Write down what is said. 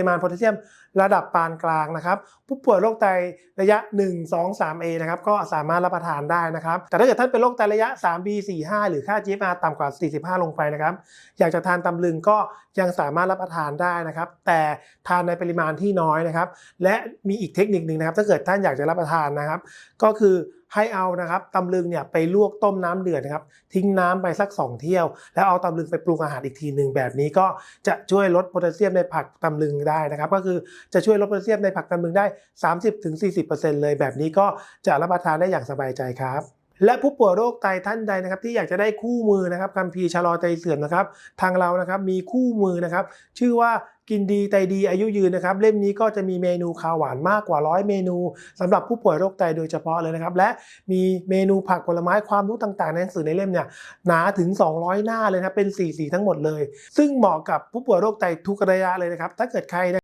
ปริมาณโพแทสเซียมระดับปานกลางนะครับ ผู้ป่วยโรคไตระยะ 1 2 3 A นะครับก็สามารถรับประทานได้นะครับ แต่ถ้าเกิดท่านเป็นโรคไตระยะ 3B 4 5 หรือค่า GFR ต่ำกว่า 45 ลงไปนะครับ อยากจะทานตำลึงก็ยังสามารถรับประทานได้นะครับ แต่ทานในปริมาณที่น้อยนะครับ และมีอีกเทคนิคหนึ่งนะครับ ถ้าเกิดท่านอยากจะรับประทานนะครับ ก็คือ ให้เอานะครับตำลึงเนี่ยไปลวกต้มน้ำเดือดนะครับทิ้งน้ำไปสัก 2 เที่ยว แล้วเอาตำลึงไปปรุงอาหารอีกทีหนึ่งแบบนี้ก็จะช่วยลดโพแทสเซียมในผักตำลึงได้นะครับก็คือจะช่วยลดโพแทสเซียมในผักตำลึงได้ 30-40%เลยแบบนี้ก็จะรับประทานได้อย่างสบายใจครับ และผู้ป่วยโรคไตท่านใดนะครับที่อยากจะได้คู่มือนะครับคัมภีร์ชะลอไตเสื่อมนะครับ ทางเรานะครับมีคู่มือนะครับ ชื่อว่ากินดีไตดีอายุยืนนะครับ เล่มนี้ก็จะมีเมนูคาวหวานมากกว่าร้อยเมนูสำหรับผู้ป่วยโรคไตโดยเฉพาะเลยนะครับ และมีเมนูผักผลไม้ความรู้ต่างๆในหนังสือในเล่มเนี่ยหนาถึง 200 หน้าเลยนะเป็นสีสีทั้งหมดเลย ซึ่งเหมาะกับผู้ป่วยโรคไตทุกระยะเลยนะครับ ถ้าเกิดใครนะ